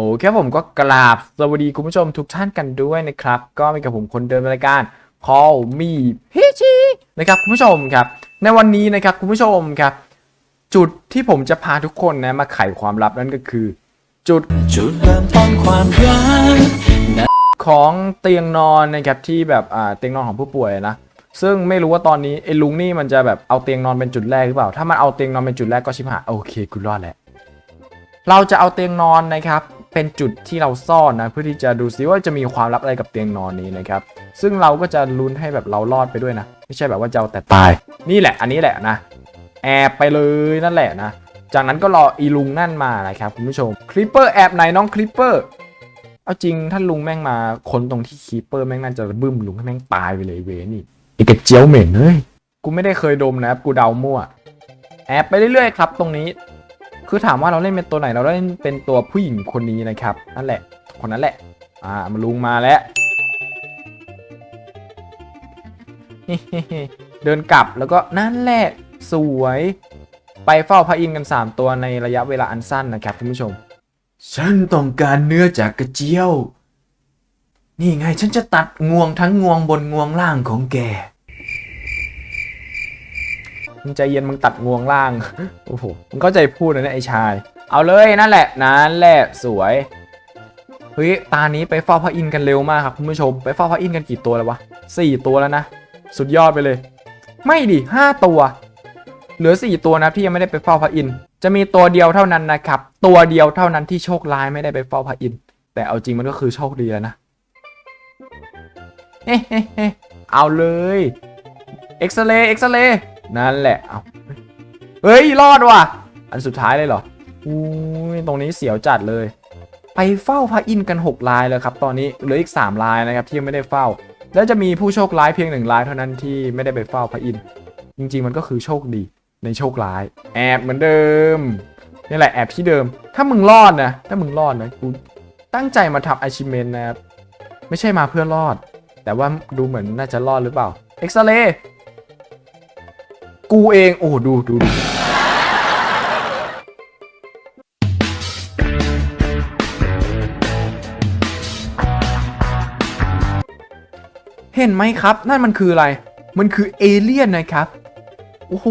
โอเคผมก็กราบสวัสดีคุณผู้ชมทุกท่านกันด้วยนะครับ ก็มีกับผมคนเดิมในรายการ Call Me พีชีนะครับคุณผู้ชมครับ ในวันนี้นะครับคุณผู้ชมครับ จุดที่ผมจะพาทุกคนนะมาไขความลับนั่นก็คือ จุดจุดเริ่มต้นความรักของเตียงนอนนะครับที่แบบอ่าเตียงนอนของผู้ป่วยนะซึ่งไม่รู้ว่าตอนนี้ไอ้ลุงนี่มันจะแบบเอาเตียงนอนเป็นจุดแรกหรือเปล่า ถ้ามันเอาเตียงนอนเป็นจุดแรกก็ชิบหายโอเคกูรอดแล้วเราจะเอาเตียงนอนนะครับ เป็นจุดที่เราซ่อนนะเพื่อที่จะดูซิว่าจะมีความลับอะไรกับเตียงนอนนี้นะครับซึ่งเราก็จะลุ้นให้แบบเรารอดไปด้วยนะ ไม่ใช่แบบว่าจะเอาแต่ตาย นี่แหละอันนี้แหละนะ แอบไปเลยนั่นแหละนะ จากนั้นก็รออีลุงนั่นมานะครับคุณผู้ชมคลิปเปอร์แอบไหนน้องคลิปเปอร์เอาจริงถ้านลุงแม่งมาคนตรงที่คีเปอร์แม่งน่าจะบึ้มลุงให้แม่งตายไปเลยเวนี่ไอ้กระเจียวเหม็นเฮ้ยกูไม่ได้เคยดมนะครับกูเดามั่ว แอบไปเรื่อยๆครับ ตรงนี้ คือถามว่าเราเล่นเป็นตัวไหนเราเล่นเป็นตัวผู้หญิงคนนี้นะครับนั่นแหละ คนนั้นแหละ อ่ามาลุงมาแล้วเดินกลับแล้วก็นั่นแหละสวย ไปเฝ้าพระอินทร์กัน 3 ตัวในระยะเวลาอันสั้นนะครับคุณผู้ชม ฉันต้องการเนื้อจากกระเจียว นี่ไงฉันจะตัดงวงทั้งงวงบนงวงล่างของแก มึงใจเย็นมึงตัดงวงล่าง โอ้โห มึงเข้าใจพูดนะเนี่ยไอ้ชาย เอาเลยนั่นแหละนั่นแหละสวย เฮ้ยตานี้ไปเฝ้าพระอินทร์กันเร็วมากครับคุณผู้ชม ไปเฝ้าพระอินทร์กันกี่ตัวแล้ววะสี่ตัวแล้วนะ สุดยอดไปเลย ไม่ดิห้าตัว เหลือ4ตัวนะที่ยังไม่ได้ไปเฝ้าพระอินทร์ จะมีตัวเดียวเท่านั้นนะครับ ตัวเดียวเท่านั้นที่โชคร้ายไม่ได้ไปเฝ้าพระอินทร์ แต่เอาจริงมันก็คือโชคดีแล้วนะเฮ้เฮ้เฮ้เอาเลย เอ็กซเรย์ เอ็กซเรย์ นั่นแหละเอาเฮ้ย รอดว่ะ อันสุดท้ายเลยเหรออุ้ยตรงนี้เสียวจัดเลย ไปเฝ้าพระอินทร์กัน 6 ลายเลยครับ ตอนนี้เหลืออีก 3 ลายนะครับที่ยังไม่ได้เฝ้า แล้วจะมีผู้โชคร้ายเพียงหนึ่งลายเท่านั้นที่ไม่ได้ไปเฝ้าพระอินทร์จริง ๆ มันก็คือโชคดีในโชคร้าย แอบเหมือนเดิมนี่แหละแอบที่เดิม ถ้ามึงรอดนะถ้ามึงรอดนะกูตั้งใจมาทำ achievement นะครับไม่ใช่มาเพื่อรอด แต่ว่าดูเหมือนน่าจะรอดหรือเปล่าเอ็กซเรย์ กูเอง โอ้ดูดูดูเห็นไหมครับ นั่นมันคืออะไร มันคือเอเลี่ยนนะครับ โอ้โห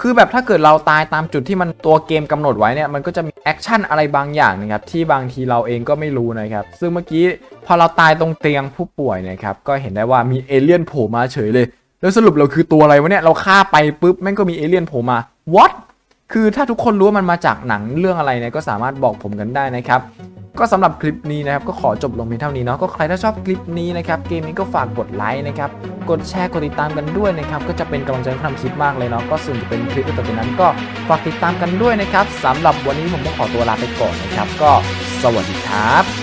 คือแบบถ้าเกิดเราตายตามจุดที่มันตัวเกมกำหนดไว้เนี่ย มันก็จะมีแอคชั่นอะไรบางอย่างนะครับ ที่บางทีเราเองก็ไม่รู้นะครับ ซึ่งเมื่อกี้พอเราตายตรงเตียงผู้ป่วยนะครับ ก็เห็นได้ว่ามีเอเลี่ยนโผล่มาเฉยเลย แล้วสรุปเราคือตัวอะไรวะเนี่ยเราฆ่าไปปุ๊บแม่งก็มีเอเลี่ยนโผล่มา what คือถ้าทุกคนรู้ว่ามันมาจากหนังเรื่องอะไรเนี่ยก็สามารถบอกผมกันได้นะครับ ก็สำหรับคลิปนี้นะครับ ก็ขอจบลงเพียงเท่านี้เนาะก็ใครถ้าชอบคลิปนี้นะครับ เกมนี้ก็ฝากกดไลค์นะครับ กดแชร์กดติดตามกันด้วยนะครับ ก็จะเป็นกำลังใจให้ทำคลิปมากเลยเนาะก็ส่วนจะเป็นคลิปต่อไปนั้นก็ฝากติดตามกันด้วยนะครับสำหรับวันนี้ผมต้องขอตัวลาไปก่อนนะครับ ก็สวัสดีครับ